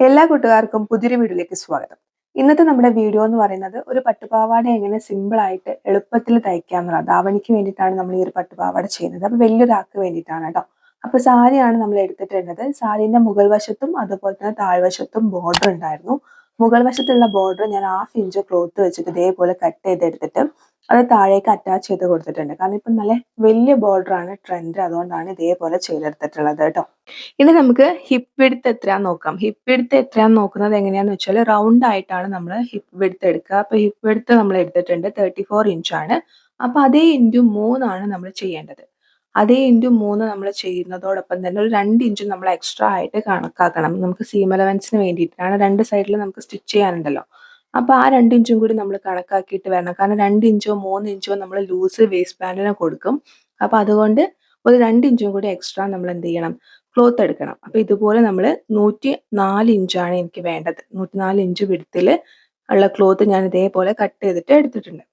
എല്ലാ കൂട്ടുകാർക്കും പുതിയൊരു വീഡിയോയിലേക്ക് സ്വാഗതം. ഇന്നത്തെ നമ്മുടെ വീഡിയോ എന്ന് പറയുന്നത് ഒരു പട്ടുപാവാട എങ്ങനെ സിമ്പിൾ ആയിട്ട് എളുപ്പത്തിൽ തയ്ക്കാം എന്നുള്ളത് ധാവണിക്ക് വേണ്ടിയിട്ടാണ് നമ്മൾ ഈ ഒരു പട്ടുപാവാട ചെയ്യുന്നത്. അപ്പൊ വലിയൊരാൾക്ക് വേണ്ടിയിട്ടാണ് കേട്ടോ. അപ്പൊ സാരിയാണ് നമ്മൾ എടുത്തിട്ടുള്ളത് സാരിന്റെ മുകൾ വശത്തും അതുപോലെ തന്നെ താഴ്വശത്തും ബോർഡർ ഉണ്ടായിരുന്നു. മുകൾ വശത്തുള്ള ബോർഡർ ഞാൻ ഹാഫ് ഇഞ്ച് ക്ലോത്ത് വെച്ചിട്ട് ഇതേപോലെ കട്ട് ചെയ്തെടുത്തിട്ട് അത് താഴേക്ക് അറ്റാച്ച് ചെയ്ത് കൊടുത്തിട്ടുണ്ട്. കാരണം ഇപ്പം നല്ല വലിയ ബോർഡർ ആണ് ട്രെൻഡ് അതുകൊണ്ടാണ് ഇതേപോലെ ചെയ്തെടുത്തിട്ടുള്ളത് കേട്ടോ. ഇനി നമുക്ക് ഹിപ്പ് വിടുത്ത് എത്രയാന്ന് നോക്കാം. ഹിപ്പ് വിടുത്ത് എത്രയാന്ന് നോക്കുന്നത് എങ്ങനെയാന്ന് വെച്ചാൽ റൗണ്ട് ആയിട്ടാണ് നമ്മൾ ഹിപ്പ് വിടുത്ത് എടുക്കുക. അപ്പൊ ഹിപ്പ് വിടുത്ത് നമ്മൾ എടുത്തിട്ടുണ്ട് തേർട്ടി ഫോർ ഇഞ്ചാണ് അപ്പൊ അതേ ഇന്റു മൂന്നാണ് നമ്മൾ ചെയ്യേണ്ടത്. അതേ ഇന്റു മൂന്ന് നമ്മൾ ചെയ്യുന്നതോടൊപ്പം തന്നെ ഒരു രണ്ട് ഇഞ്ച് നമ്മൾ എക്സ്ട്രാ ആയിട്ട് കണക്കാക്കണം. നമുക്ക് സീം അലവൻസിന് വേണ്ടിയിട്ടാണ് രണ്ട് സൈഡിൽ നമുക്ക് സ്റ്റിച്ച് ചെയ്യാനുണ്ടല്ലോ. അപ്പൊ ആ രണ്ട് ഇഞ്ചും കൂടി നമ്മൾ കണക്കാക്കിയിട്ട് വരണം. കാരണം രണ്ട് ഇഞ്ചോ മൂന്ന് ഇഞ്ചോ നമ്മൾ ലൂസ് വേസ്റ്റ് ബാൻഡിനെ കൊടുക്കും. അപ്പൊ അതുകൊണ്ട് ഒരു രണ്ട് ഇഞ്ചും കൂടി എക്സ്ട്രാ നമ്മൾ എന്ത് ചെയ്യണം? ക്ലോത്ത് എടുക്കണം. അപ്പൊ ഇതുപോലെ നമ്മൾ നൂറ്റി നാല് ഇഞ്ചാണ് എനിക്ക് വേണ്ടത്. നൂറ്റി നാല് ഇഞ്ച് വിടുത്തിൽ ഉള്ള ക്ലോത്ത് ഞാൻ ഇതേപോലെ കട്ട് ചെയ്തിട്ട് എടുത്തിട്ടുണ്ട്.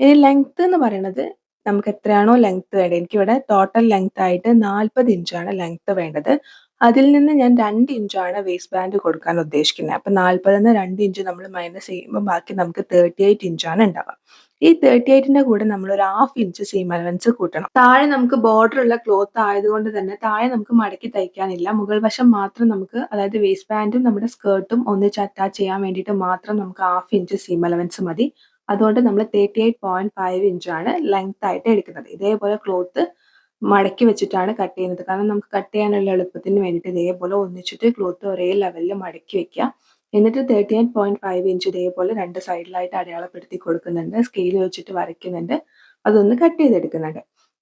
ഇനി ലെങ്ത് എന്ന് പറയുന്നത് നമുക്ക് എത്രയാണോ ലെങ്ത് വേണ്ടത്? എനിക്കിവിടെ ടോട്ടൽ ലെങ്ത് ആയിട്ട് നാൽപ്പത് ഇഞ്ചാണ് ലെങ്ത് വേണ്ടത്. അതിൽ നിന്ന് ഞാൻ രണ്ട് ഇഞ്ചാണ് വേസ്റ്റ് ബാൻഡ് കൊടുക്കാൻ ഉദ്ദേശിക്കുന്നത്. അപ്പം നാൽപ്പതിന്ന് രണ്ട് ഇഞ്ച് നമ്മൾ മൈനസ് ചെയ്യുമ്പോൾ ബാക്കി നമുക്ക് തേർട്ടി എയ്റ്റ് ഇഞ്ചാണ് ഉണ്ടാവുക. ഈ തേർട്ടി എയ്റ്റിന്റെ കൂടെ നമ്മൾ ഒരു ഹാഫ് ഇഞ്ച് സീം അലവൻസ് കൂട്ടണം. താഴെ നമുക്ക് ബോർഡർ ഉള്ള ക്ലോത്ത് ആയതുകൊണ്ട് തന്നെ താഴെ നമുക്ക് മടക്കി തയ്ക്കാനില്ല. മുകൾ വശം മാത്രം നമുക്ക് അതായത് വേസ്റ്റ് ബാൻഡും നമ്മുടെ സ്കേർട്ടും ഒന്നിച്ച് അറ്റാച്ച് ചെയ്യാൻ വേണ്ടിയിട്ട് മാത്രം നമുക്ക് ഹാഫ് ഇഞ്ച് സീം അലവൻസ് മതി. അതുകൊണ്ട് നമ്മൾ തേർട്ടി എയ്റ്റ് പോയിന്റ് ഫൈവ് ഇഞ്ചാണ് ലെങ്ത് ആയിട്ട് എടുക്കുന്നത്. ഇതേപോലെ ക്ലോത്ത് മടക്കി വെച്ചിട്ടാണ് കട്ട് ചെയ്യുന്നത്. കാരണം നമുക്ക് കട്ട് ചെയ്യാനുള്ള എളുപ്പത്തിന് വേണ്ടിയിട്ട് ഇതേപോലെ ഒന്നിച്ചിട്ട് ക്ലോത്ത് ഒരേ ലെവലിൽ മടക്കി വെക്കുക. എന്നിട്ട് thirty eight point five inch ഇതേപോലെ രണ്ട് സൈഡിലായിട്ട് അടയാളപ്പെടുത്തി കൊടുക്കുന്നുണ്ട്. സ്കെയിൽ വെച്ചിട്ട് വരയ്ക്കുന്നുണ്ട്. അതൊന്ന് കട്ട് ചെയ്തെടുക്കുന്നുണ്ട്.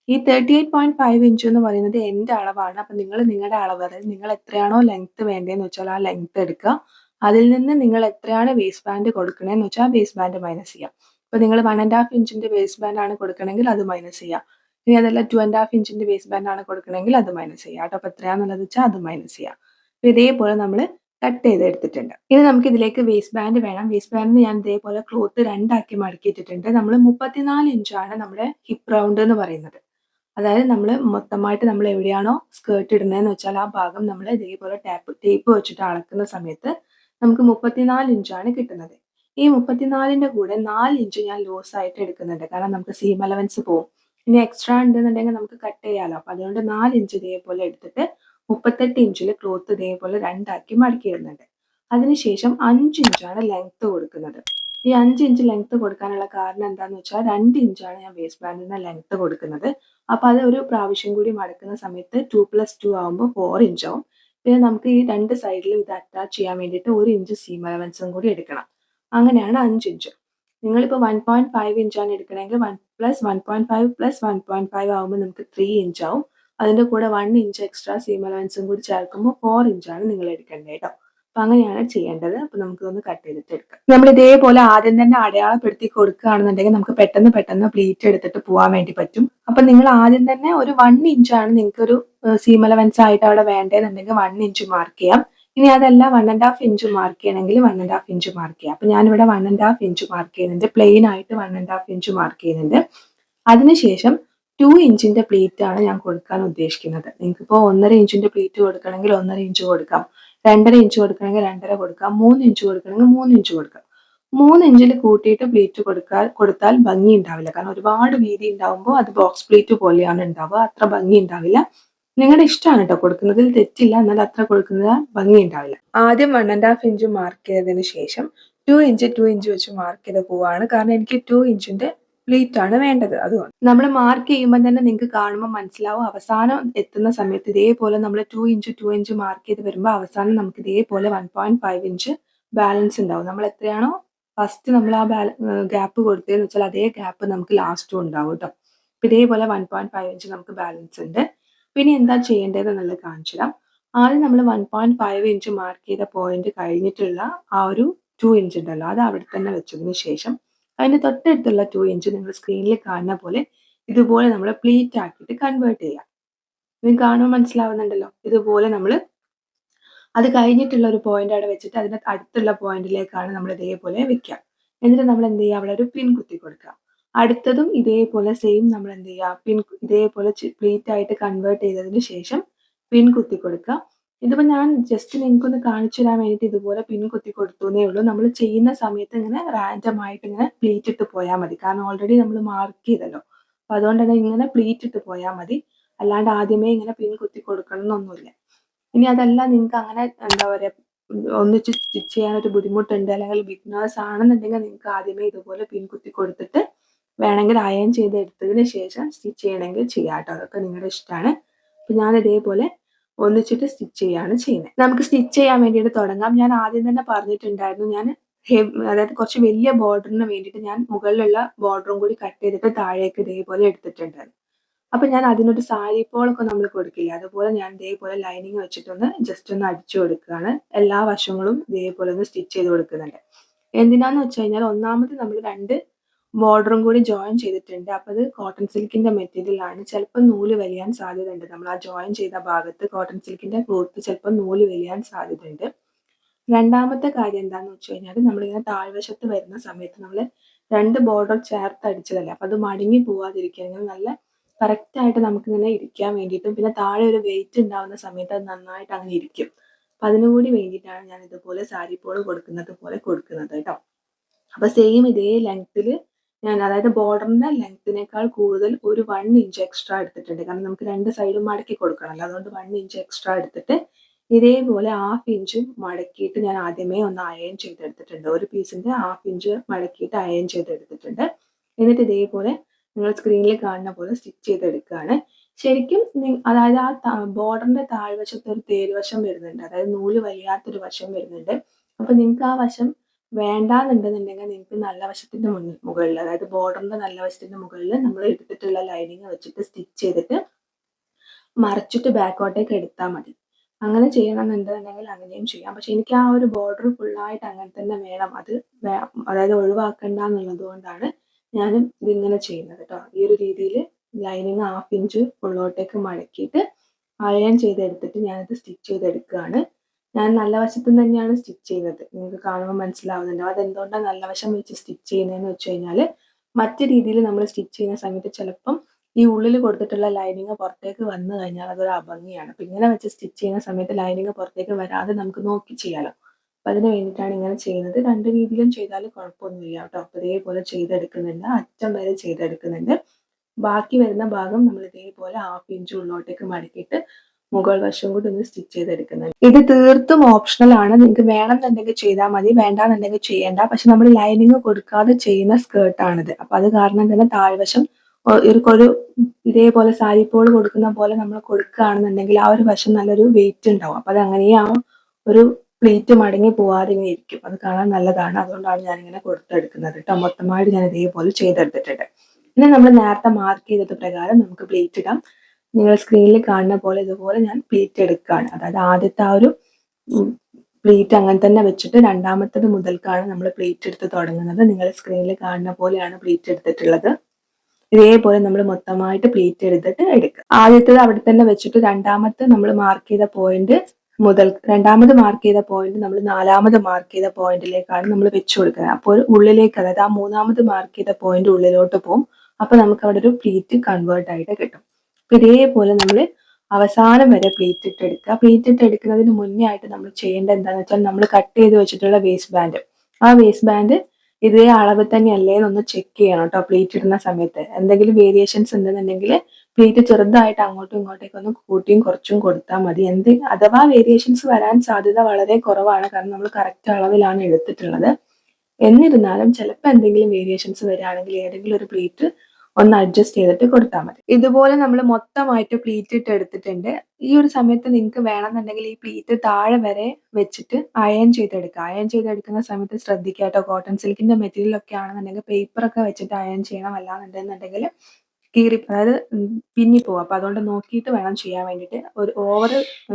ഈ thirty eight point five inch എന്ന് പറയുന്നത് എന്റെ അളവാണ്. അപ്പം നിങ്ങൾ നിങ്ങളുടെ അളവ് അതായത് നിങ്ങൾ എത്രയാണോ ലെങ്ത് വേണ്ടതെന്ന് വെച്ചാൽ ആ ലെങ്ത് എടുക്കുക. അതിൽ നിന്ന് നിങ്ങൾ എത്രയാണ് വേസ്റ്റ് ബാൻഡ് കൊടുക്കണേന്ന് വെച്ചാൽ ആ വേസ്റ്റ് ബാൻഡ് മൈനസ് ചെയ്യാം. അപ്പോൾ നിങ്ങൾ വൺ ആൻഡ് ഹാഫ് ഇഞ്ചിന്റെ വേസ്റ്റ് ബാൻഡ് ആണ് കൊടുക്കണമെങ്കിൽ അത് മൈനസ് ചെയ്യാം. ഇനി അതല്ല ടു ആൻഡ് ഹാഫ് ഇഞ്ചിന്റെ വേസ്റ്റ് ബാൻഡ് ആണ് കൊടുക്കണമെങ്കിൽ അത് മൈനസ് ചെയ്യാം. കേട്ടോ? അപ്പൊ എത്രയാന്നുള്ളത് വെച്ചാൽ അത് മൈനസ് ചെയ്യാം. ഇതേപോലെ നമ്മൾ കട്ട് ചെയ്ത് എടുത്തിട്ടുണ്ട്. ഇനി നമുക്ക് ഇതിലേക്ക് വേസ്റ്റ് ബാൻഡ് വേണം. വേസ്റ്റ് ബാൻഡ് ഞാൻ ഇതേപോലെ ക്ലോത്ത് രണ്ടാക്കി മടക്കിയിട്ടിട്ടുണ്ട്. നമ്മൾ മുപ്പത്തിനാല് ഇഞ്ചാണ് നമ്മുടെ ഹിപ്പ് റൗണ്ട് എന്ന് പറയുന്നത്. അതായത് നമ്മൾ മൊത്തമായിട്ട് നമ്മൾ എവിടെയാണോ സ്കേർട്ട് ഇടുന്നതെന്ന് വെച്ചാൽ ആ ഭാഗം നമ്മൾ ഇതേപോലെ ടാപ്പ് ടേപ്പ് വെച്ചിട്ട് അളക്കുന്ന സമയത്ത് നമുക്ക് മുപ്പത്തിനാല് ഇഞ്ചാണ് കിട്ടുന്നത്. ഈ മുപ്പത്തിനാലിന്റെ കൂടെ നാല് ഇഞ്ച് ഞാൻ ലോസ് ആയിട്ട് എടുക്കുന്നുണ്ട്. കാരണം നമുക്ക് സീം അലവൻസ് പോകും ഇനി എക്സ്ട്രാ ഉണ്ടെന്നുണ്ടെങ്കിൽ നമുക്ക് കട്ട് ചെയ്യാലോ. അപ്പൊ അതുകൊണ്ട് നാല് ഇഞ്ച് ഇതേപോലെ എടുത്തിട്ട് മുപ്പത്തെട്ട് ഇഞ്ചിൽ ക്ലോത്ത് ഇതേപോലെ രണ്ടാക്കി മടക്കി ഇടുന്നുണ്ട് അതിനുശേഷം അഞ്ച് ഇഞ്ചാണ് ലെങ്ത് കൊടുക്കുന്നത്. ഈ അഞ്ച് ഇഞ്ച് ലെങ്ത് കൊടുക്കാനുള്ള കാരണം എന്താന്ന് വെച്ചാൽ രണ്ട് ഇഞ്ചാണ് ഞാൻ വേസ്റ്റ് ബാൻഡിന് ലെങ്ത് കൊടുക്കുന്നത്. അപ്പൊ അത് ഒരു പ്രാവശ്യം കൂടി മടക്കുന്ന സമയത്ത് ടു പ്ലസ് ടു ആകുമ്പോൾ ഫോർ ഇഞ്ചാവും പിന്നെ നമുക്ക് ഈ രണ്ട് സൈഡിലും ഇത് അറ്റാച്ച് ചെയ്യാൻ വേണ്ടിയിട്ട് ഒരു ഇഞ്ച് സീം അലവൻസും കൂടി എടുക്കണം. അങ്ങനെയാണ് അഞ്ച് ഇഞ്ച് നിങ്ങളിപ്പോൾ വൺ പോയിന്റ് ഫൈവ് ഇഞ്ചാണ് എടുക്കണമെങ്കിൽ one plus one point five plus one point five ആകുമ്പോൾ നമുക്ക് ത്രീ ഇഞ്ച് ആവും. അതിന്റെ കൂടെ വൺ ഇഞ്ച് എക്സ്ട്രാ സീം അലവൻസും കൂടി ചേർക്കുമ്പോൾ ഫോർ ഇഞ്ചാണ് നിങ്ങൾ എടുക്കേണ്ടത് കേട്ടോ. അപ്പൊ അങ്ങനെയാണ് ചെയ്യേണ്ടത്. അപ്പൊ നമുക്കൊന്ന് കട്ട് ചെയ്തിട്ട് എടുക്കാം. നമ്മൾ ഇതേപോലെ ആദ്യം തന്നെ അടയാളപ്പെടുത്തി കൊടുക്കുകയാണെന്നുണ്ടെങ്കിൽ നമുക്ക് പെട്ടെന്ന് പെട്ടെന്ന് പ്ലീറ്റ് എടുത്തിട്ട് പോകാൻ വേണ്ടി പറ്റും. അപ്പൊ നിങ്ങൾ ആദ്യം തന്നെ ഒരു വൺ ഇഞ്ചാണ് നിങ്ങൾക്ക് ഒരു സീം അലവൻസ് ആയിട്ട് അവിടെ വേണ്ടതെന്നുണ്ടെങ്കിൽ വൺ ഇഞ്ച് മാർക്ക് ചെയ്യാം. ഇനി അതല്ല one and half inch mark ചെയ്യണമെങ്കിൽ one and half inch mark ചെയ്യാം. അപ്പൊ ഞാനിവിടെ one and half inch mark ചെയ്യുന്നുണ്ട്. പ്ലെയിൻ ആയിട്ട് one and half inch mark ചെയ്യുന്നുണ്ട്. അതിനുശേഷം ടു ഇഞ്ചിന്റെ പ്ലീറ്റ് ആണ് ഞാൻ കൊടുക്കാൻ ഉദ്ദേശിക്കുന്നത്. നിങ്ങൾക്ക് ഇപ്പോൾ ഒന്നര ഇഞ്ചിന്റെ പ്ലീറ്റ് കൊടുക്കണമെങ്കിൽ ഒന്നര ഇഞ്ച് കൊടുക്കാം. രണ്ടര ഇഞ്ച് കൊടുക്കണമെങ്കിൽ രണ്ടര കൊടുക്കാം. മൂന്ന് ഇഞ്ച് കൊടുക്കണമെങ്കിൽ മൂന്ന് ഇഞ്ച് കൊടുക്കാം. മൂന്ന് ഇഞ്ചിൽ കൂട്ടിയിട്ട് പ്ലീറ്റ് കൊടുക്കാൻ കൊടുത്താൽ ഭംഗി ഉണ്ടാവില്ല. കാരണം ഒരുപാട് വീതി ഉണ്ടാവുമ്പോൾ അത് ബോക്സ് പ്ലീറ്റ് പോലെയാണ് ഉണ്ടാവുക. അത്ര ഭംഗി ഉണ്ടാവില്ല. നിങ്ങളുടെ ഇഷ്ടമാണ് കേട്ടോ കൊടുക്കുന്നതിൽ തെറ്റില്ല. എന്നാൽ അത്ര കൊടുക്കുന്നത് ഭംഗി ഉണ്ടാവില്ല ആദ്യം one and half inch mark ചെയ്തതിന് ശേഷം ടു ഇഞ്ച് ടു ഇഞ്ച് വെച്ച് മാർക്ക് ചെയ്ത് പോവാണ്. കാരണം എനിക്ക് ടു ഇഞ്ചിന്റെ പ്ലേറ്റ് ആണ് വേണ്ടത്. അതുകൊണ്ട്. നമ്മൾ മാർക്ക് ചെയ്യുമ്പോൾ തന്നെ നിങ്ങൾക്ക് കാണുമ്പോൾ മനസ്സിലാവും. അവസാനം എത്തുന്ന സമയത്ത് ഇതേപോലെ നമ്മൾ two inch two inch mark ചെയ്ത് വരുമ്പോൾ അവസാനം നമുക്ക് ഇതേപോലെ one point five inch balance ഉണ്ടാവും. നമ്മൾ എത്രയാണോ ഫസ്റ്റ് നമ്മൾ ആ ബാല ഗ്യാപ്പ് കൊടുത്തതെന്ന് വെച്ചാൽ അതേ ഗ്യാപ്പ് നമുക്ക് ലാസ്റ്റും ഉണ്ടാവും കേട്ടോ ഇതേപോലെ വൺ പോയിന്റ് ഫൈവ് ഇഞ്ച് നമുക്ക് ബാലൻസ് ഉണ്ട്. പിന്നെ എന്താ ചെയ്യേണ്ടത് എന്നുള്ളത് കാണിച്ചു തരാം. ആദ്യം നമ്മൾ one point five inch mark ചെയ്ത പോയിന്റ് കഴിഞ്ഞിട്ടുള്ള ആ ഒരു ടു ഇഞ്ച് ഉണ്ടല്ലോ അത് അവിടെ തന്നെ വെച്ചതിന് ശേഷം അതിന്റെ തൊട്ടടുത്തുള്ള ടു ഇഞ്ച് നിങ്ങൾ സ്ക്രീനിൽ കാണുന്ന പോലെ ഇതുപോലെ നമ്മൾ പ്ലീറ്റ് ആക്കിയിട്ട് കൺവേർട്ട് ചെയ്യാം. നിങ്ങൾക്ക് കാണുമ്പോൾ മനസ്സിലാവുന്നുണ്ടല്ലോ? ഇതുപോലെ നമ്മൾ അത് കഴിഞ്ഞിട്ടുള്ള ഒരു പോയിന്റ് അവിടെ വെച്ചിട്ട് അതിന്റെ അടുത്തുള്ള പോയിന്റിലേക്കാണ് നമ്മൾ ഇതേപോലെ വെക്കുക. എന്നിട്ട് നമ്മൾ എന്ത് ചെയ്യുക? അവിടെ ഒരു പിൻ കുത്തി കൊടുക്കുക. അടുത്തതും ഇതേപോലെ സെയിം നമ്മൾ എന്ത് ചെയ്യുക? പിൻ ഇതേപോലെ പ്ലീറ്റ് ആയിട്ട് കൺവേർട്ട് ചെയ്തതിന് ശേഷം പിൻ കുത്തി കൊടുക്കുക. ഇതിപ്പോൾ ഞാൻ ജസ്റ്റ് നിങ്ങൾക്ക് ഒന്ന് കാണിച്ചു തരാൻ വേണ്ടിയിട്ട് ഇതുപോലെ പിൻ കുത്തി കൊടുത്തുന്നേ ഉള്ളൂ. നമ്മൾ ചെയ്യുന്ന സമയത്ത് ഇങ്ങനെ റാൻഡം ആയിട്ട് ഇങ്ങനെ പ്ലീറ്റ് ഇട്ട് പോയാൽ മതി. കാരണം ഓൾറെഡി നമ്മൾ മാർക്ക് ചെയ്തല്ലോ. അപ്പൊ അതുകൊണ്ട് തന്നെ ഇങ്ങനെ പ്ലീറ്റ് ഇട്ട് പോയാൽ മതി. അല്ലാണ്ട് ആദ്യമേ ഇങ്ങനെ പിൻ കുത്തി കൊടുക്കണം എന്നൊന്നുമില്ല. ഇനി അതല്ല നിങ്ങൾക്ക് അങ്ങനെ എന്താ പറയാ ഒന്നിച്ച് സ്റ്റിച്ച് ചെയ്യാനൊരു ബുദ്ധിമുട്ടുണ്ട് അല്ലെങ്കിൽ ബിഗ്നേഴ്സ് ആണെന്നുണ്ടെങ്കിൽ നിങ്ങൾക്ക് ആദ്യമേ ഇതുപോലെ പിൻ കുത്തി കൊടുത്തിട്ട് വേണമെങ്കിൽ അയൺ ചെയ്ത് എടുത്തതിന് ശേഷം സ്റ്റിച്ച് ചെയ്യണമെങ്കിൽ ചെയ്യാം കേട്ടോ. അതൊക്കെ നിങ്ങളുടെ ഇഷ്ടമാണ്. അപ്പം ഞാൻ ഇതേപോലെ ഒന്നിച്ചിട്ട് സ്റ്റിച്ച് ചെയ്യാണ് ചെയ്യുന്നത്. നമുക്ക് സ്റ്റിച്ച് ചെയ്യാൻ വേണ്ടിയിട്ട് തുടങ്ങാം. ഞാൻ ആദ്യം തന്നെ പറഞ്ഞിട്ടുണ്ടായിരുന്നു ഞാൻ അതായത് കുറച്ച് വലിയ ബോർഡറിന് വേണ്ടിയിട്ട് ഞാൻ മുകളിലുള്ള ബോർഡറും കൂടി കട്ട് ചെയ്തിട്ട് താഴേക്ക് ഇതേപോലെ എടുത്തിട്ടുണ്ടായിരുന്നു. അപ്പൊ ഞാൻ അതിനൊരു സാരി പോളൊക്കെ നമ്മൾ കൊടുക്കില്ല അതുപോലെ ഞാൻ ഇതേപോലെ ലൈനിങ് വെച്ചിട്ടൊന്ന് ജസ്റ്റ് ഒന്ന് അടിച്ചു കൊടുക്കുകയാണ്. എല്ലാ വശങ്ങളും ഇതേപോലെ ഒന്ന് സ്റ്റിച്ച് ചെയ്ത് കൊടുക്കുന്നുണ്ട്. എന്തിനാന്ന് വെച്ച് കഴിഞ്ഞാൽ ഒന്നാമത് നമ്മൾ രണ്ട് ബോർഡറും കൂടി ജോയിൻ ചെയ്തിട്ടുണ്ട്. അപ്പോൾ അത് കോട്ടൺ സിൽക്കിന്റെ മെറ്റീരിയലാണ് ചിലപ്പോൾ നൂൽ വലിയാൻ സാധ്യതയുണ്ട്. നമ്മൾ ആ ജോയിൻ ചെയ്ത ഭാഗത്ത് കോട്ടൺ സിൽക്കിന്റെ ക്ലോത്ത് ചിലപ്പോൾ നൂൽ വലിയാൻ സാധ്യതയുണ്ട്. രണ്ടാമത്തെ കാര്യം എന്താണെന്ന് വെച്ച് കഴിഞ്ഞാൽ നമ്മളിങ്ങനെ താഴ്വശത്ത് വരുന്ന സമയത്ത് നമ്മൾ രണ്ട് ബോർഡർ ചേർത്ത് അടിച്ചതല്ലേ? അപ്പം അത് മടങ്ങി പോവാതിരിക്കുക നല്ല കറക്റ്റായിട്ട് നമുക്കിങ്ങനെ ഇരിക്കാൻ വേണ്ടിയിട്ടും പിന്നെ താഴെ ഒരു വെയിറ്റ് ഉണ്ടാവുന്ന സമയത്ത് അത് നന്നായിട്ട് അങ്ങനെ ഇരിക്കും. അപ്പം അതിനു കൂടി വേണ്ടിയിട്ടാണ് ഞാൻ ഇതുപോലെ സാരി പോൾ കൊടുക്കുന്നത് പോലെ കൊടുക്കുന്നത് കേട്ടോ. അപ്പോൾ സെയിം ഇതേ ലെങ്ത്തിൽ ഞാൻ അതായത് ബോർഡറിന്റെ ലെങ്ത്തിനേക്കാൾ കൂടുതൽ ഒരു വൺ ഇഞ്ച് എക്സ്ട്രാ എടുത്തിട്ടുണ്ട്. കാരണം നമുക്ക് രണ്ട് സൈഡും മടക്കി കൊടുക്കണമല്ലോ. അതുകൊണ്ട് വൺ ഇഞ്ച് എക്സ്ട്രാ എടുത്തിട്ട് ഇതേപോലെ ഹാഫ് ഇഞ്ച് മടക്കിയിട്ട് ഞാൻ ആദ്യമേ ഒന്ന് അയൺ ചെയ്തെടുത്തിട്ടുണ്ട്. ഒരു പീസിന്റെ ഹാഫ് ഇഞ്ച് മടക്കിയിട്ട് അയൺ ചെയ്തെടുത്തിട്ടുണ്ട്. എന്നിട്ട് ഇതേപോലെ നിങ്ങൾ സ്ക്രീനിൽ കാണുന്ന പോലെ സ്റ്റിച്ച് ചെയ്തെടുക്കുകയാണ്. ശരിക്കും അതായത് ആ ബോർഡറിന്റെ താഴ്വശത്ത് ഒരു തേരുവശം വരുന്നുണ്ട്. അതായത് നൂൽ വലിയാത്തൊരു വശം വരുന്നുണ്ട്. അപ്പൊ നിങ്ങൾക്ക് ആ വശം വേണ്ടാന്നുണ്ടെന്നുണ്ടെങ്കിൽ നിങ്ങൾക്ക് നല്ല വശത്തിന്റെ മുന്നിൽ മുകളിൽ അതായത് ബോർഡറിന്റെ നല്ല വശത്തിന്റെ മുകളിൽ നമ്മൾ എടുത്തിട്ടുള്ള ലൈനിങ് വെച്ചിട്ട് സ്റ്റിച്ച് ചെയ്തിട്ട് മറച്ചിട്ട് ബാക്കോട്ടേക്ക് എടുത്താൽ മതി. അങ്ങനെ ചെയ്യണമെന്നുണ്ടെന്നുണ്ടെങ്കിൽ അങ്ങനെയും ചെയ്യാം. പക്ഷെ എനിക്ക് ആ ഒരു ബോർഡർ ഫുള്ളായിട്ട് അങ്ങനെ തന്നെ വേണം. അത് അതായത് ഒഴിവാക്കണ്ട എന്നുള്ളത് കൊണ്ടാണ് ഞാനും ഇതിങ്ങനെ ചെയ്യുന്നത് കേട്ടോ. ഈ ഒരു രീതിയിൽ ലൈനിങ് ഹാഫ് ഇഞ്ച് ഉള്ളോട്ടേക്ക് മടക്കിയിട്ട് അയൺ ചെയ്തെടുത്തിട്ട് ഞാനത് സ്റ്റിച്ച് ചെയ്തെടുക്കുകയാണ്. ഞാൻ നല്ല വശത്തു തന്നെയാണ് സ്റ്റിച്ച് ചെയ്യുന്നത്. നിങ്ങൾക്ക് കാണുമ്പോൾ മനസ്സിലാവുന്നുണ്ടാവും. അതെന്തുകൊണ്ടാണ് നല്ല വശം വെച്ച് സ്റ്റിച്ച് ചെയ്യുന്നതെന്ന് വെച്ച് കഴിഞ്ഞാൽ മറ്റു രീതിയിൽ നമ്മൾ സ്റ്റിച്ച് ചെയ്യുന്ന സമയത്ത് ചിലപ്പം ഈ ഉള്ളിൽ കൊടുത്തിട്ടുള്ള ലൈനിങ് പുറത്തേക്ക് വന്നു കഴിഞ്ഞാൽ അതൊരു അഭംഗിയാണ്. അപ്പം ഇങ്ങനെ വെച്ച് സ്റ്റിച്ച് ചെയ്യുന്ന സമയത്ത് ലൈനിങ് പുറത്തേക്ക് വരാതെ നമുക്ക് നോക്കി ചെയ്യാലോ. അപ്പം അതിന് വേണ്ടിയിട്ടാണ് ഇങ്ങനെ ചെയ്യുന്നത്. രണ്ട് രീതിയിലും ചെയ്താൽ കുഴപ്പമൊന്നുമില്ല കേട്ടോ. അപ്പം ഇതേപോലെ ചെയ്തെടുക്കുന്നുണ്ട്. അറ്റം വരെ ചെയ്തെടുക്കുന്നുണ്ട്. ബാക്കി വരുന്ന ഭാഗം നമ്മൾ ഇതേപോലെ ഹാഫ് ഇഞ്ച് ഉള്ളിലോട്ടേക്ക് മടക്കിയിട്ട് മുകൾ വശം കൂടി ഒന്ന് സ്റ്റിച്ച് ചെയ്തെടുക്കുന്നത്. ഇത് തീർത്തും ഓപ്ഷണൽ ആണ്. നിങ്ങൾക്ക് വേണമെന്നുണ്ടെങ്കിൽ ചെയ്താൽ മതി. വേണ്ട വേണ്ടാന്നുണ്ടെങ്കിൽ ചെയ്യേണ്ട. പക്ഷെ നമ്മൾ ലൈനിങ് കൊടുക്കാതെ ചെയ്യുന്ന സ്കേർട്ടാണിത് അപ്പൊ അത് കാരണം തന്നെ താഴ്വശം ഒരു ഇതേപോലെ സാരി സാരിപ്പോൾ കൊടുക്കുന്ന പോലെ നമ്മൾ കൊടുക്കുകയാണെന്നുണ്ടെങ്കിൽ ആ ഒരു വശം നല്ലൊരു വെയിറ്റ് ഉണ്ടാവും. അപ്പൊ അത് അങ്ങനെയാ ഒരു പ്ലേറ്റ് മടങ്ങി പോവാതെ ഇങ്ങനെ ഇരിക്കും. അത് കാണാൻ നല്ലതാണ്. അതുകൊണ്ടാണ് ഞാനിങ്ങനെ കൊടുത്തെടുക്കുന്നത് കേട്ടോ. മൊത്തമായിട്ട് ഞാൻ ഇതേപോലെ ചെയ്തെടുത്തിട്ടുണ്ട്. പിന്നെ നമ്മൾ നേരത്തെ മാർക്ക് ചെയ്തത് പ്രകാരം നമുക്ക് പ്ലേറ്റ് ഇടാം. നിങ്ങൾ സ്ക്രീനിൽ കാണുന്ന പോലെ ഇതുപോലെ ഞാൻ പ്ലീറ്റ് എടുക്കുകയാണ് അതായത് ആദ്യത്തെ ആ ഒരു പ്ലീറ്റ് അങ്ങനെ തന്നെ വെച്ചിട്ട് രണ്ടാമത്തത് മുതൽക്കാണ് നമ്മൾ പ്ലീറ്റ് എടുത്ത് തുടങ്ങുന്നത്. നിങ്ങൾ സ്ക്രീനിൽ കാണുന്ന പോലെയാണ് പ്ലീറ്റ് എടുത്തിട്ടുള്ളത്. ഇതേപോലെ നമ്മൾ മൊത്തമായിട്ട് പ്ലീറ്റ് എടുത്തിട്ട് എടുക്കുക. ആദ്യത്തേത് അവിടെ തന്നെ വെച്ചിട്ട് രണ്ടാമത്തെ നമ്മൾ മാർക്ക് ചെയ്ത പോയിന്റ് മുതൽ രണ്ടാമത് മാർക്ക് ചെയ്ത പോയിന്റ് നമ്മൾ നാലാമത് മാർക്ക് ചെയ്ത പോയിന്റിലേക്കാണ് നമ്മൾ വെച്ചു കൊടുക്കുന്നത്. അപ്പോൾ ഉള്ളിലേക്ക് അതായത് ആ മൂന്നാമത് മാർക്ക് ചെയ്ത പോയിന്റ് ഉള്ളിലോട്ട് പോകും. അപ്പൊ നമുക്ക് അവിടെ ഒരു പ്ലീറ്റ് കൺവേർട്ട് ആയിട്ട് കിട്ടും. ഇതേപോലെ നമ്മൾ അവസാനം വരെ പ്ലേറ്റ് ഇട്ട് എടുക്കുക. പ്ലേറ്റ് ഇട്ട് എടുക്കുന്നതിന് മുന്നേ ആയിട്ട് നമ്മൾ ചെയ്യേണ്ട എന്താണെന്ന് വെച്ചാൽ നമ്മൾ കട്ട് ചെയ്ത് വെച്ചിട്ടുള്ള വേസ്റ്റ് ബാൻഡ് ആ വേസ്റ്റ് ബാൻഡ് ഇതേ അളവ് തന്നെ അല്ലേ എന്നൊന്ന് ചെക്ക് ചെയ്യണം കേട്ടോ പ്ലേറ്റ് ഇടുന്ന സമയത്ത്. എന്തെങ്കിലും വേരിയേഷൻസ് ഉണ്ടെന്നുണ്ടെങ്കിൽ പ്ലേറ്റ് ചെറുതായിട്ട് അങ്ങോട്ടും ഇങ്ങോട്ടേക്കും ഒന്ന് കൂട്ടിയും കുറച്ചും കൊടുത്താൽ മതി. എന്ത് അഥവാ വേരിയേഷൻസ് വരാൻ സാധ്യത വളരെ കുറവാണ്. കാരണം നമ്മൾ കറക്റ്റ് അളവിലാണ് എടുത്തിട്ടുള്ളത്. എന്നിരുന്നാലും ചിലപ്പോൾ എന്തെങ്കിലും വേരിയേഷൻസ് വരികയാണെങ്കിൽ ഏതെങ്കിലും ഒരു പ്ലേറ്റ് ഒന്ന് അഡ്ജസ്റ്റ് ചെയ്തിട്ട് കൊടുത്താൽ മതി. ഇതുപോലെ നമ്മൾ മൊത്തമായിട്ട് പ്ലീറ്റ് ഇട്ട് എടുത്തിട്ടുണ്ട്. ഈ ഒരു സമയത്ത് നിങ്ങൾക്ക് വേണമെന്നുണ്ടെങ്കിൽ ഈ പ്ലീറ്റ് താഴെ വരെ വെച്ചിട്ട് അയൺ ചെയ്തെടുക്കുക. അയൺ ചെയ്തെടുക്കുന്ന സമയത്ത് ശ്രദ്ധിക്കുക കേട്ടോ. കോട്ടൺ സിൽക്കിന്റെ മെറ്റീരിയൽ ഒക്കെ ആണെന്നുണ്ടെങ്കിൽ പേപ്പർ ഒക്കെ വെച്ചിട്ട് അയൺ ചെയ്യണം. അല്ലാന്നുണ്ടെന്നുണ്ടെങ്കിൽ കീറി അതായത് പിന്നി പോകും അപ്പൊ അതുകൊണ്ട് നോക്കിയിട്ട് വേണം ചെയ്യാൻ വേണ്ടിയിട്ട്. ഒരു ഓവർ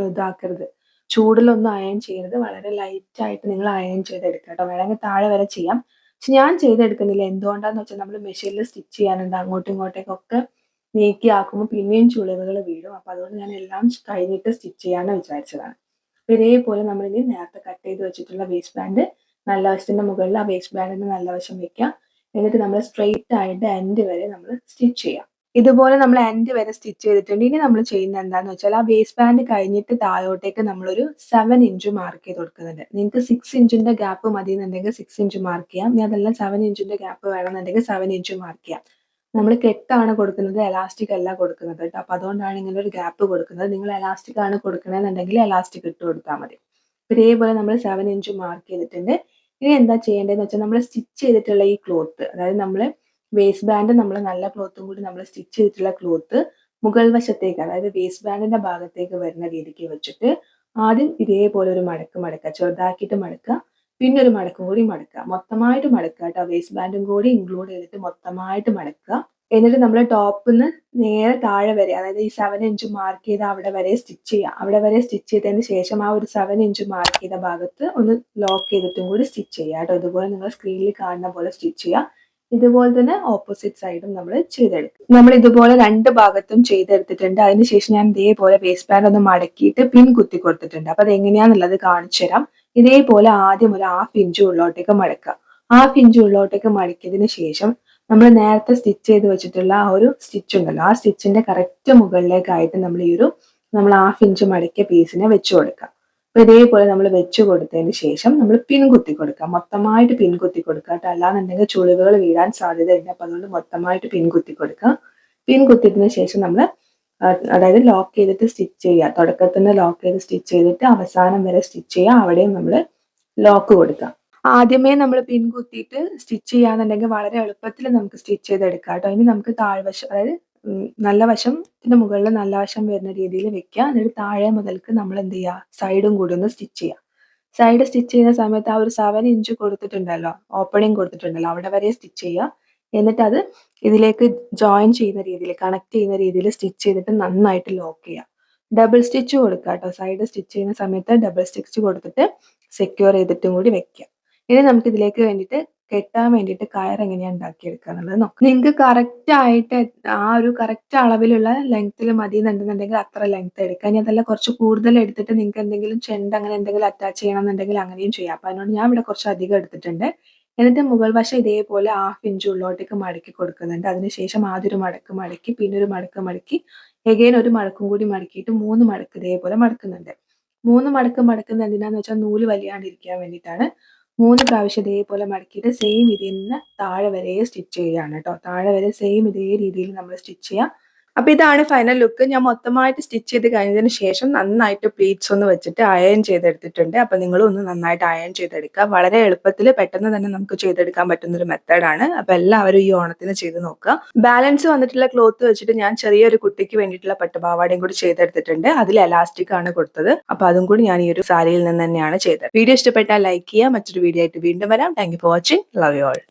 ഇതാക്കരുത്. ചൂടിലൊന്നും അയൺ ചെയ്യരുത്. വളരെ ലൈറ്റ് ആയിട്ട് നിങ്ങൾ അയൺ ചെയ്തെടുക്കുക കേട്ടോ. വേണമെങ്കിൽ താഴെ വരെ ചെയ്യാം. പക്ഷെ ഞാൻ ചെയ്തെടുക്കുന്നില്ല. എന്തുകൊണ്ടാന്ന് വെച്ചാൽ നമ്മൾ മെഷീനിൽ സ്റ്റിച്ച് ചെയ്യാനുണ്ട്. അങ്ങോട്ടും ഇങ്ങോട്ടേക്കൊക്കെ നീക്കി ആക്കുമ്പോൾ പിന്നെയും ചുളിവുകൾ വീഴും. അപ്പൊ അതുകൊണ്ട് ഞാൻ എല്ലാം കഴിഞ്ഞിട്ട് സ്റ്റിച്ച് ചെയ്യാന്ന് വിചാരിച്ചതാണ്. ഇതേപോലെ നമ്മളിനി നേരത്തെ കട്ട് ചെയ്ത് വെച്ചിട്ടുള്ള വേസ്റ്റ് ബാൻഡ് നല്ല വശത്തിന്റെ മുകളിൽ ആ വേസ്റ്റ് ബാൻഡിന്റെ നല്ല വശം വെക്കാം. എന്നിട്ട് നമ്മൾ സ്ട്രെയിറ്റ് ആയിട്ട് എൻഡ് വരെ നമ്മൾ സ്റ്റിച്ച് ചെയ്യാം. ഇതുപോലെ നമ്മൾ എൻഡ് വരെ സ്റ്റിച്ച് ചെയ്തിട്ടുണ്ട്. ഇനി നമ്മൾ ചെയ്യുന്നത് എന്താന്ന് വെച്ചാൽ ആ വേസ്റ്റ് ബാൻഡ് കഴിഞ്ഞിട്ട് താഴോട്ടേക്ക് നമ്മളൊരു സെവൻ ഇഞ്ച് മാർക്ക് ചെയ്ത് കൊടുക്കുന്നുണ്ട്. നിങ്ങൾക്ക് സിക്സ് ഇഞ്ചിന്റെ ഗ്യാപ്പ് മതി എന്നുണ്ടെങ്കിൽ സിക്സ് ഇഞ്ച് മാർക്ക് ചെയ്യാം. ഞാൻ അതെല്ലാം സെവൻ ഇഞ്ചിന്റെ ഗ്യാപ്പ് വേണമെന്നുണ്ടെങ്കിൽ സെവൻ ഇഞ്ച് മാർക്ക് ചെയ്യാം. നമ്മൾ കെട്ടാണ് കൊടുക്കുന്നത് എലാസ്റ്റിക് അല്ല കൊടുക്കുന്നത് കേട്ടോ. അപ്പൊ അതുകൊണ്ടാണ് ഇങ്ങനെ ഒരു ഗ്യാപ്പ് കൊടുക്കുന്നത്. നിങ്ങൾ എലാസ്റ്റിക് ആണ് കൊടുക്കണമെന്നുണ്ടെങ്കിൽ എലാസ്റ്റിക് ഇട്ട് കൊടുത്താൽ മതി. ഇതേപോലെ നമ്മൾ സെവൻ ഇഞ്ച് മാർക്ക് ചെയ്തിട്ടുണ്ട്. ഇനി എന്താ ചെയ്യേണ്ടതെന്ന് വെച്ചാൽ നമ്മൾ സ്റ്റിച്ച് ചെയ്തിട്ടുള്ള ഈ ക്ലോത്ത് അതായത് നമ്മൾ വേസ്റ്റ് ബാൻഡ് നമ്മൾ നല്ല ക്ലോത്തും കൂടി നമ്മൾ സ്റ്റിച്ച് ചെയ്തിട്ടുള്ള ക്ലോത്ത് മുകൾ വശത്തേക്ക് അതായത് വേസ്റ്റ് ബാൻഡിന്റെ ഭാഗത്തേക്ക് വരുന്ന രീതിക്ക് വെച്ചിട്ട് ആദ്യം ഇതേപോലെ ഒരു മടക്ക് മടക്കുക ചെറുതാക്കിയിട്ട് മടക്കുക പിന്നെ ഒരു മടക്കും കൂടി മടക്കുക. മൊത്തമായിട്ട് മടക്കുക കേട്ടോ വേസ്റ്റ് ബാൻഡും കൂടി ഇൻക്ലൂഡ് ചെയ്തിട്ട് മൊത്തമായിട്ട് മടക്കുക. എന്നിട്ട് നമ്മൾ ടോപ്പിൽ നിന്ന് നേരെ താഴെ വരെ അതായത് ഈ സെവൻ ഇഞ്ച് മാർക്ക് ചെയ്ത അവിടെ വരെ സ്റ്റിച്ച് ചെയ്യുക. അവിടെ വരെ സ്റ്റിച്ച് ചെയ്തതിന് ശേഷം ആ ഒരു സെവൻ ഇഞ്ച് മാർക്ക് ചെയ്ത ഭാഗത്ത് ഒന്ന് ലോക്ക് ചെയ്തിട്ടും കൂടി സ്റ്റിച്ച് ചെയ്യുക കേട്ടോ. ഇതുപോലെ നിങ്ങൾ സ്ക്രീനിൽ കാണുന്ന പോലെ സ്റ്റിച്ച് ചെയ്യുക. ഇതുപോലെ തന്നെ ഓപ്പോസിറ്റ് സൈഡും നമ്മൾ ചെയ്തെടുക്കും. നമ്മൾ ഇതുപോലെ രണ്ട് ഭാഗത്തും ചെയ്തെടുത്തിട്ടുണ്ട്. അതിനുശേഷം ഞാൻ ഇതേപോലെ വേസ്റ്റ് ബാൻഡ് ഒന്ന് മടക്കിയിട്ട് പിൻ കുത്തി കൊടുത്തിട്ടുണ്ട്. അപ്പൊ അത് എങ്ങനെയാന്നുള്ളത് കാണിച്ചു തരാം. ഇതേപോലെ ആദ്യം ഒരു ഹാഫ് ഇഞ്ച് ഉള്ളോട്ടേക്ക് മടക്കുക. ഹാഫ് ഇഞ്ച് ഉള്ളോട്ടേക്ക് മടക്കിയതിന് ശേഷം നമ്മൾ നേരത്തെ സ്റ്റിച്ച് ചെയ്ത് വെച്ചിട്ടുള്ള ആ ഒരു സ്റ്റിച്ച് ഉണ്ടല്ലോ. ആ സ്റ്റിച്ചിന്റെ കറക്റ്റ് മുകളിലേക്കായിട്ട് നമ്മൾ ഈ ഒരു നമ്മൾ ഹാഫ് ഇഞ്ച് മടക്കിയ പീസിനെ വെച്ചു കൊടുക്കുക. അപ്പൊ ഇതേപോലെ നമ്മൾ വെച്ച് കൊടുത്തതിന് ശേഷം നമ്മൾ പിൻകുത്തി കൊടുക്കുക മൊത്തമായിട്ട് പിൻകുത്തി കൊടുക്കുക കേട്ടോ. അല്ലാന്നുണ്ടെങ്കിൽ ചുളിവുകൾ വീഴാൻ സാധ്യതയുണ്ട്. അപ്പൊ അതുകൊണ്ട് മൊത്തമായിട്ട് പിൻകുത്തി കൊടുക്കുക. പിൻകുത്തിയതിന് ശേഷം നമ്മൾ അതായത് ലോക്ക് ചെയ്തിട്ട് സ്റ്റിച്ച് ചെയ്യുക. തുടക്കത്തിൽ നിന്ന് ലോക്ക് ചെയ്ത് സ്റ്റിച്ച് ചെയ്തിട്ട് അവസാനം വരെ സ്റ്റിച്ച് ചെയ്യുക. അവിടെയും നമ്മൾ ലോക്ക് കൊടുക്കുക. ആദ്യമേ നമ്മൾ പിൻ കുത്തിയിട്ട് സ്റ്റിച്ച് ചെയ്യാന്നുണ്ടെങ്കിൽ വളരെ എളുപ്പത്തിൽ നമുക്ക് സ്റ്റിച്ച് ചെയ്തെടുക്കാം കേട്ടോ. ഇനി നമുക്ക് താഴ്വശം അതായത് നല്ല വശം ഇതിന്റെ മുകളിൽ നല്ല വശം വരുന്ന രീതിയിൽ വെക്കുക. എന്നിട്ട് താഴെ മുതൽക്ക് നമ്മൾ എന്ത് ചെയ്യുക? സൈഡും കൂടി ഒന്ന് സ്റ്റിച്ച് ചെയ്യുക. സൈഡ് സ്റ്റിച്ച് ചെയ്യുന്ന സമയത്ത് ആ ഒരു സെവൻ ഇഞ്ച് കൊടുത്തിട്ടുണ്ടല്ലോ? ഓപ്പണിങ് കൊടുത്തിട്ടുണ്ടല്ലോ? അവിടെ വരെ സ്റ്റിച്ച് ചെയ്യുക. എന്നിട്ട് അത് ഇതിലേക്ക് ജോയിൻ ചെയ്യുന്ന രീതിയിൽ കണക്ട് ചെയ്യുന്ന രീതിയിൽ സ്റ്റിച്ച് ചെയ്തിട്ട് നന്നായിട്ട് ലോക്ക് ചെയ്യുക. ഡബിൾ സ്റ്റിച്ച് കൊടുക്കുക കേട്ടോ. സൈഡ് സ്റ്റിച്ച് ചെയ്യുന്ന സമയത്ത് ഡബിൾ സ്റ്റിച്ച് കൊടുത്തിട്ട് സെക്യൂർ ചെയ്തിട്ടും കൂടി വെക്കുക. ഇനി നമുക്ക് ഇതിലേക്ക് വേണ്ടിയിട്ട് കെട്ടാൻ വേണ്ടിയിട്ട് കയർ എങ്ങനെയാണ് ഉണ്ടാക്കിയെടുക്കുക എന്നുള്ളത് നോക്കാം. നിങ്ങൾക്ക് കറക്റ്റ് ആയിട്ട് ആ ഒരു കറക്റ്റ് അളവിലുള്ള ലെങ്ത്തിൽ മതി എന്നുണ്ടെന്നുണ്ടെങ്കിൽ അത്ര ലെങ്ത് എടുക്കുക ഇനി അതല്ല കുറച്ച് കൂടുതൽ എടുത്തിട്ട് നിങ്ങൾക്ക് എന്തെങ്കിലും ചെണ്ട് അങ്ങനെ എന്തെങ്കിലും അറ്റാച്ച് ചെയ്യണം എന്നുണ്ടെങ്കിൽ അങ്ങനെയും ചെയ്യാം. അപ്പൊ അതിനോട് ഞാൻ ഇവിടെ കുറച്ച് അധികം എടുത്തിട്ടുണ്ട്. എന്നിട്ട് മുകൾ വശം ഇതേപോലെ ഹാഫ് ഇഞ്ച് ഉള്ളോട്ടേക്ക് മടക്കി കൊടുക്കുന്നുണ്ട്. അതിനുശേഷം ആദ്യം ഒരു മടക്ക് മടക്കി പിന്നെ ഒരു മടക്ക് മടക്കി എഗെയിൻ ഒരു മടക്കും കൂടി മടക്കിയിട്ട് മൂന്ന് മടക്ക് ഇതേപോലെ മടക്കുന്നുണ്ട്. മൂന്ന് മടക്ക് മടക്കുന്ന എന്തിനാന്ന് വെച്ചാൽ നൂൽ വലിയാണ്ടിരിക്കാൻ വേണ്ടിയിട്ടാണ്. മൂന്ന് പ്രാവശ്യം ഇതേപോലെ മടക്കിയിട്ട് സെയിം ഇതിൽ നിന്ന് താഴെ വരെ സ്റ്റിച്ച് ചെയ്യുകയാണ് കേട്ടോ. താഴെ വരെ സെയിം ഇതേ രീതിയിൽ നമ്മൾ സ്റ്റിച്ച് ചെയ്യുക അപ്പൊ ഇതാണ് ഫൈനൽ ലുക്ക് ഞാൻ മൊത്തമായിട്ട് സ്റ്റിച്ച് ചെയ്ത് കഴിഞ്ഞതിന് ശേഷം നന്നായിട്ട് പ്ലീറ്റ്സ് ഒന്ന് വെച്ചിട്ട് അയൺ ചെയ്തെടുത്തിട്ടുണ്ട്. അപ്പൊ നിങ്ങൾ ഒന്ന് നന്നായിട്ട് അയൺ ചെയ്തെടുക്കുക. വളരെ എളുപ്പത്തിൽ പെട്ടെന്ന് തന്നെ നമുക്ക് ചെയ്തെടുക്കാൻ പറ്റുന്ന ഒരു മെത്തേഡാണ് അപ്പൊ എല്ലാവരും ഈ ഓണത്തിന് ചെയ്ത് നോക്കുക. ബാലൻസ് വന്നിട്ടുള്ള ക്ലോത്ത് വെച്ചിട്ട് ഞാൻ ചെറിയൊരു കുട്ടിക്ക് വേണ്ടിയിട്ടുള്ള പട്ടുപാവാടയും കൂടി ചെയ്തെടുത്തിട്ടുണ്ട്. അതിൽ എലാസ്റ്റിക് ആണ് കൊടുത്തത്. അപ്പൊ അതും കൂടി ഞാൻ ഈ ഒരു സാരിയിൽ നിന്ന് തന്നെയാണ് ചെയ്തത്. വീഡിയോ ഇഷ്ടപ്പെട്ടാൽ ലൈക്ക് ചെയ്യുക. മറ്റൊരു വീഡിയോ ആയിട്ട് വീണ്ടും വരാം. Thank for watching love you all